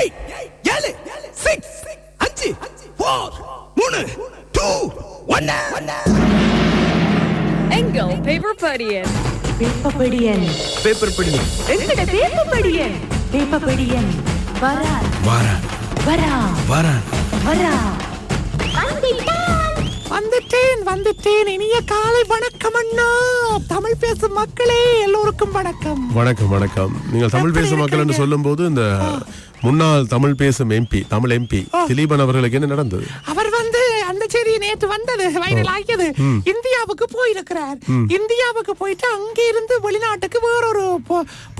Eight ஏழு six அஞ்சு four மூணு டூ ஒன்னு எங்கள் பேப்பர் படியன்? வேப்பப்படியன் பேப்பர் படி எங்கட வேப்பப்படியன் வேப்பப்படியன் வரா வாரான். வரா வாரான். வரா வந்துட்டேன். வந்துட்டேன் இனிய காலை வணக்கம் அண்ணா. தமிழ் பேசும் மக்களே எல்லோருக்கும் வணக்கம். வணக்கம் வணக்கம். நீங்கள் தமிழ் பேசும் மக்கள் என்று? சொல்லும் போது இந்த முன்னாள் தமிழ் பேசும் எம்பி தமிழ் எம்பி திலீபன் அவர்களுக்கு என்ன நடந்தது? அவர் வந்து அந்த செய்தி நேற்று வந்தது வைரல் ஆகியது. இந்தியாவுக்கு போயிருக்கிறார். இந்தியாவுக்கு போயிட்டு அங்கே இருந்து வெளிநாட்டுக்கு வேறொரு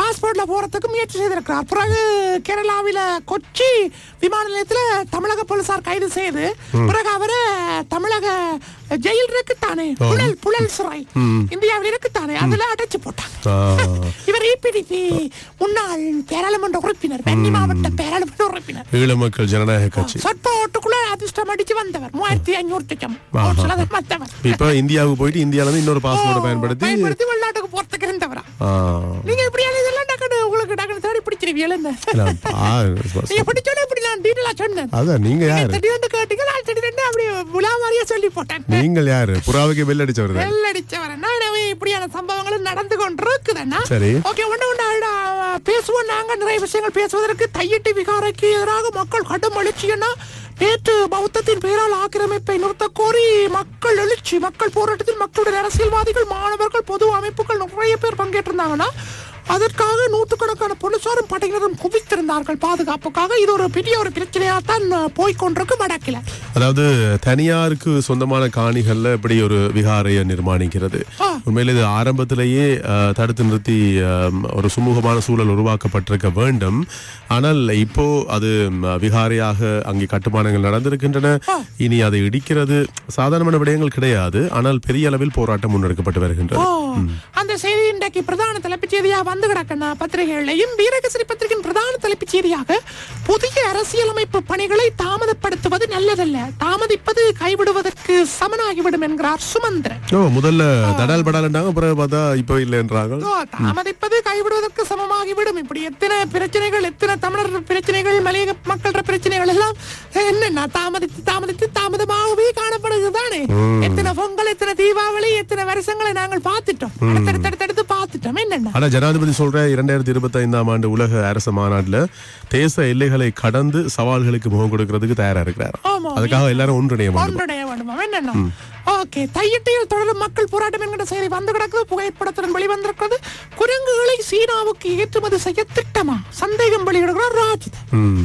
பாஸ்போர்ட்ல போறதுக்கு முயற்சி செய்திருக்கிறார். பிறகு கேரளாவில கொச்சி விமான நிலையத்துல தமிழக போலீசார் கைது செய்து பிறகு அவரை தமிழக ஜெயில் இருக்குத்தானே புழல் புழல் சிறை இந்தியாவில் இருக்குத்தானே அதுல அடைச்சு போட்டாங்க. இவர் இபிடிபி முன்னாள் பாராளுமன்ற உறுப்பினர் வெண்ணி மாவட்ட பாராளுமன்ற உறுப்பினர். ஈழ மக்கள் ஜனநாயக கட்சி. சொற்ப ஓட்டுக்குள்ள அதிர்ஷ்டம் அடிச்சு வந்தவர் மூவாயிரத்தி ஐநூறு திட்டம். மத்தவர். இப்ப இந்தியாவுக்கு போயிட்டு இந்தியால இருந்து இன்னொரு பாஸ்போர்ட்டை பயன்படுத்தி பயன்படுத்தி வெளிநாட்டுக்கு போறதுக்கு இருந்தவரா? நீங்க இப்படியான இதெல்லாம் டக்குனு உங்களுக்கு டக்குனு தேடி பிடிச்சிருவீங்க நீங்க பிடிச்சோட நான் டீட்டெயிலா சொன்னேன். அதான் நீங்க யாரு? திடீர்னு கேட்டீங்க நான் திடீர்னு அப்படி விழா மாதிரியே சொல்லி போட்டேன். நீங்கள் யாரு? புறாவுக்கு பெல் அடிச்சவர் தான். வெள்ளடிச்சவரனா எனவே இப்படியான சம்பவங்களும் நடந்து கொண்டிருக்குதுன்னா சரி. ஓகே ஒண்ணு ஒண்ணு பேசுவோம். நாங்க நிறைய விஷயங்கள் பேசுவதற்கு தையிட்டு விகாரைக்கு எதிராக மக்கள் கடும் எழுச்சின்னா நேற்று பௌத்தத்தின் பெயரால் ஆக்கிரமிப்பை நிறுத்த கோரி மக்கள் எழுச்சி மக்கள் போராட்டத்தில் மக்களுடைய அரசியல்வாதிகள் மாணவர்கள் பொது அமைப்புகள் நிறைய பேர் பங்கேற்றிருந்தாங்கன்னா அதற்காக நூற்றுக்கணக்கான போலீசாரும் படையினரும் குவித்திருந்தார்கள். பாதுகாப்புக்காக இது ஒரு பெரிய ஒரு பிரச்சனையாத்தான் போய்கொண்டிருக்கு வடக்கில. அதாவது தனியாருக்கு சொந்தமான காணிகள்ல இப்படி ஒரு விகாரையை நிர்மாணிக்கிறது. உண்மையில இது ஆரம்பத்திலேயே தடுத்து நிறுத்தி ஒரு சுமூகமான சூழல் உருவாக்கப்பட்டிருக்க வேண்டும். ஆனால் இப்போ அது விகாரையாக அங்கே கட்டுமானங்கள் நடந்திருக்கின்றன. இனி அதை இடிக்கிறது. சாதாரணமான விடயங்கள் கிடையாது. ஆனால் பெரிய அளவில் போராட்டம் முன்னெடுக்கப்பட்டு வருகின்றது. அந்த செய்தி இன்றைக்கு பிரதான தலைப்புச் செய்தியா வந்து கிடக்கண்ணா பத்திரிகைகளையும் வீரகேசரி பத்திரிகையின் பிரதான தலைப்புச் செய்தியாக புதிய அரசியலமைப்பு பணிகளை தாமதப்படுத்துவது நல்லதல்ல. தாமதிப்பது கைவிடுவதற்கு சமனாகிவிடும் என்கிறார் சுமந்திரன். ஓ முதல்ல தடால் படாலண்டாங்க பிறகு பார்த்தா இப்போ இல்லைன்றாங்க தாமதிப்பது கைவிடுவதற்கு சமமாகிவிடும். இப்படி எத்தனை பிரச்சனைகள் எத்தனை தமிழர் பிரச்சனைகள் மலையக மக்கள் பிரச்சனைகள் எல்லாம் என்னன்னா தாமதித்து தாமதித்து தாமதமாகவே காணப்படுதுதானே எத்தனை பொங்கல் எத்தனை தீபாவளி எத்தனை வருஷங்களை நாங்கள் பார்த்துட்டோம். அடுத்தடுத்து அடுத்தடுத்து பார்த்துட்டோம் என்னன்னா? ஆனா ஜனாதிபதி சொல்ற இரண்டாயிரத்தி இருபத்தி ஐந்தாம் ஆண்டு உலக அரச மாநாட்டுல தேச எல்லைகளை கடந்து சவால்களுக்கு முகம் கொடுக்கறதுக்கு தயாரா இருக்கிறார். அதுக்காக எல்லாரும் ஒன்றிணைய வேண்டுமா. என்னன்னா? ஓகே. தையிட்டியில் தொடரும் மக்கள் போராட்டம் என்கிற செய்தி வந்து கிடக்குது. புகைப்படத்துடன் வெளிவந்திருக்கிறது. குரங்குகளை சீனாவுக்கு ஏற்றுமதி செய்ய திட்டமா? சந்தேகம் வெளியிடுகிறார் ராஜித்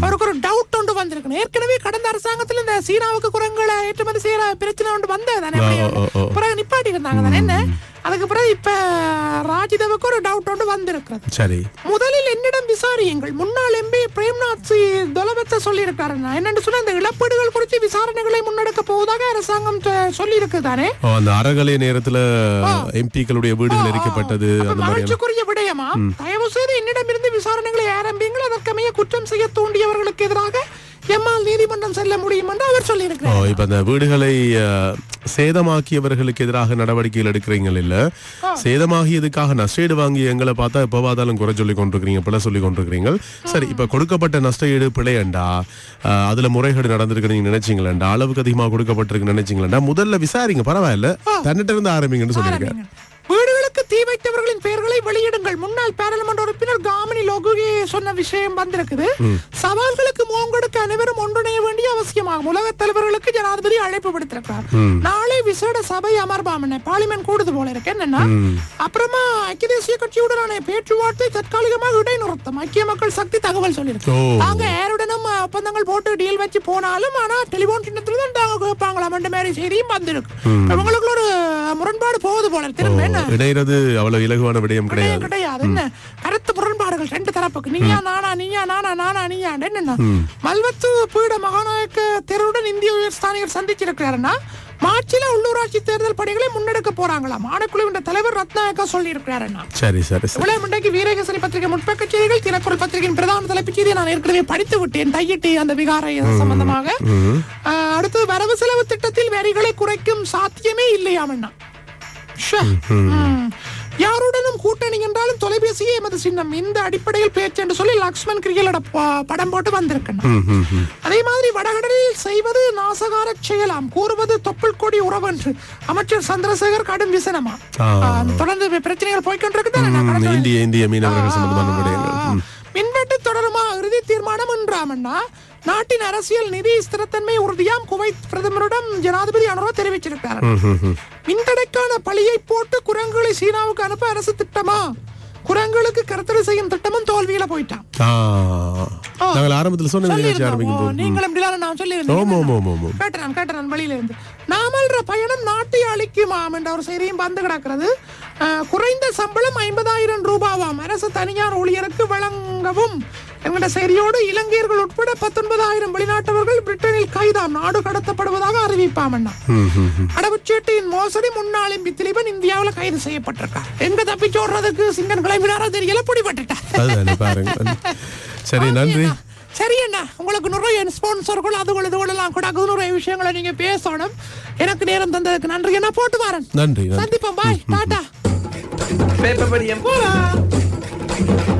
அவருக்கு ஒரு டவுட் ஒன்று வந்திருக்கு ஏற்கனவே கடந்த அரசாங்கத்தில் இந்த சீனாவுக்கு குரங்குகளை ஏற்றுமதி செய்யற பிரச்சனை ஒன்று வந்தது தானே. பிறகு நிப்பாட்டி இருந்தாங்க தானே என்ன? அதுக்கு பிறகு இப்ப ராஜிதவுக்கு ஒரு டவுட் ஒன்று வந்திருக்கிறது. சரி. முதலில் என்னிடம் விசாரியுங்கள். முன்னாள் எம்பி பிரேம்நாத் தொலபத்த சொல்லியிருக்காரு. என்னன்னு சொன்னா இந்த இழப்பீடுகள் குறித்து விசாரணைகளை முன்னெடுக்க போவதாக அரசாங்கம் சொல்லி தானே அந்த அறகலை நேரத்துல எம்பிக்களுடைய வீடுகள் எரிக்கப்பட்டது அப்ப அந்த மாதிரி மகிழ்ச்சிக்குரிய விடயமா? தயவு செய்து என்னிடமிருந்து விசாரணைகளை ஆரம்பியுங்கள். அதற்கமைய குற்றம் செய்ய தூண்டியவர்களுக்கு எதிராக எம்மால் நீதிமன்றம் செல்ல முடியும் என்று அவர் சொல்லியிருக்கிறார். இப்ப அந்த வீடுகளை சேதமாக்கியவர்களுக்கு எதிராக நடவடிக்கைகள் எடுக்கிறீங்க இல்ல. சேதமாகியதுக்காக நஷ்டஈடு வாங்கி எங்களை பார்த்தா எப்ப பார்த்தாலும் குறை சொல்லி கொண்டிருக்கிறீங்க பிழை சொல்லி கொண்டிருக்கிறீங்க. சரி இப்ப கொடுக்கப்பட்ட நஷ்டஈடு பிழையண்டா அதுல முறைகேடு நடந்திருக்கு நீங்க நினைச்சீங்களா அளவுக்கு அதிகமா கொடுக்கப்பட்டிருக்கு நினைச்சீங்களா முதல்ல விசாரிங்க பரவாயில்ல. தன்னிட்ட இருந்து ஆரம்பிங்கன்னு சொல்லியிருக்கேன் வீடுகளுக்கு தீ வைத்தவர்களின் பெயர்களை வெளியிடுங்கள். முன்னாள் பாராளுமன்ற உறுப்பினர் காமினி சொன்ன விஷயம் வந்திருக்குது. சவால்களுக்கு முகம் கொடுக்க அனைவரும் ஒன்றிணைய வேண்டிய அவசியமாகும் உலக தலைவர்களுக்கு ஜனாதிபதி அழைப்பு விடுத்திருக்கிறார். நாளை விசேட சபை அமர்வாமன பார்லிமெண்ட் கூடுது போல இருக்கு. என்னன்னா அப்புறமா ஐக்கிய தேசிய கட்சியுடனான பேச்சுவார்த்தை தற்காலிகமாக இடைநிறுத்தம். ஐக்கிய மக்கள் சக்தி தகவல் சொல்லியிருக்கு. நாங்க யாருடனும் ஒப்பந்தங்கள் போட்டு டீல் வச்சு போனாலும் ஆனா டெலிபோன் சின்னத்துல தான் நாங்க கேட்பாங்களாம். அந்த மாதிரி செய்தியும் வந்திருக்கு. இவங்களுக்கு ஒரு முரண்பாடு போகுது போல திரும்ப என்ன? இணைகிறது அவ்வளவு இலகுவான விடயம் கிடையாது. கிடையாது. என்ன? கருத்து ரெண்டு தரப்புக்கு. நீயா நானா நீயா நானா நானா நீயா? என்னன்னா? மல்வத்து பீட மகாநாயக்க தேர்வுடன் இந்திய உயர்ஸ்தானிகர் சந்திச்சிருக்கிறாருன்னா மார்ச்சில உள்ளூராட்சி தேர்தல் பணிகளை முன்னெடுக்க போறாங்களாம். ஆணைக்குழுவின் தலைவர் ரத்நாயக்கா சொல்லி இருக்கிறாருன்னா சரி சரி. இவ்வளவு இன்றைக்கு வீரகேசரி பத்திரிகை முற்பக்க செய்திகள் தினக்குரல் பத்திரிகையின் பிரதான தலைப்புச் செய்தியை நான் ஏற்கனவே படித்து விட்டேன். தையிட்டு அந்த விகாரை சம்பந்தமாக. அடுத்து வரவு செலவு திட்டத்தில் வரிகளை குறைக்கும் சாத்தியமே இல்லையாமண்ணா. யாருடனும் கூட்டணி எமது சின்னம் இந்த அடிப்படையில் பேச்சு என்று சொல்லி லக்ஷ்மண் கிரிகளோட ப- படம் போட்டு வந்திருக்கேன் அதே மாதிரி வடகடலில் செய்வது நாசகார செயலாம். கூறுவது தொப்புள் கொடி உறவு என்று. அமைச்சர் சந்திரசேகர் கடும் விசனமா? தொடர்ந்து பிரச்சனைகள் இந்திய இந்திய மீனவர்கள் சம்பந்தமான ம். மின்வெட்டு தொடருமா? இறுதி தீர்மானம் என்றாமண்ணா நாட்டின் அரசியல் நிதி ஸ்திரத்தன்மை உறுதியாம் குவைத் பிரதமரிடம் ஜனாதிபதி அனுரோ தெரிவிச்சிருக்கிறார். மின்தடைக்கான பழியை போட்டு குரங்குகளை சீனாவுக்கு அனுப்ப அரசு திட்டமா? குரங்குகளுக்கு கருத்தடை செய்யும் திட்டமும் தோல்வியில போயிட்டான். நாங்கள் ஆரம்பத்தில் சொன்ன நிகழ்ச்சி சொல்லியிருந்தோம். ஆரம்பிக்கும் ஓ, போது ம். நீங்களும் நான் சொல்லியிருந்தேன் ஓம் ஓம் ஓம் ஓம் கேட்டேன் கேட்டேன் வெளியில இருந்து நாமல்ற பயணம் நாட்டை அழிக்குமாம் என்ற ஒரு செய்தியும் வந்து கிடக்கிறது குறைந்த சம்பளம் ஐம்பதாயிரம் ரூபாவாம் அரசு தனியார் ஊழியருக்கு வழங்கவும் என்கிற செய்தியோடு இலங்கையர்கள் உட்பட பத்தொன்பதாயிரம் வெளிநாட்டவர்கள் பிரிட்டனில் கைதாம் நாடு கடத்தப்படுவதாக அறிவிப்பாம் அண்ணா. ம், ம், ம். அடவுச்சீட்டின் மோசடி முன்னாள் எம்பி திலீபன் இந்தியாவில் கைது செய்யப்பட்டிருக்கார். எங்க தப்பிச்சோடுறதுக்கு சிங்கன் கிளம்பினாரோ தெரியல பிடிபட்டுட்டார். அதுதானே பாருங்க. சரி நன்றி. சரி அண்ணா உங்களுக்கு நிறைய ஸ்பான்சர்கள் அதுகள் இதுகள் எல்லாம் கூட நிறைய விஷயங்களை நீங்க பேசணும். எனக்கு நேரம் தந்ததுக்கு நன்றி என்ன போட்டு வரேன். நன்றி நன்றி. சந்திப்போம். பாய். டாடா. பேப்பர் படியம். போலாம்.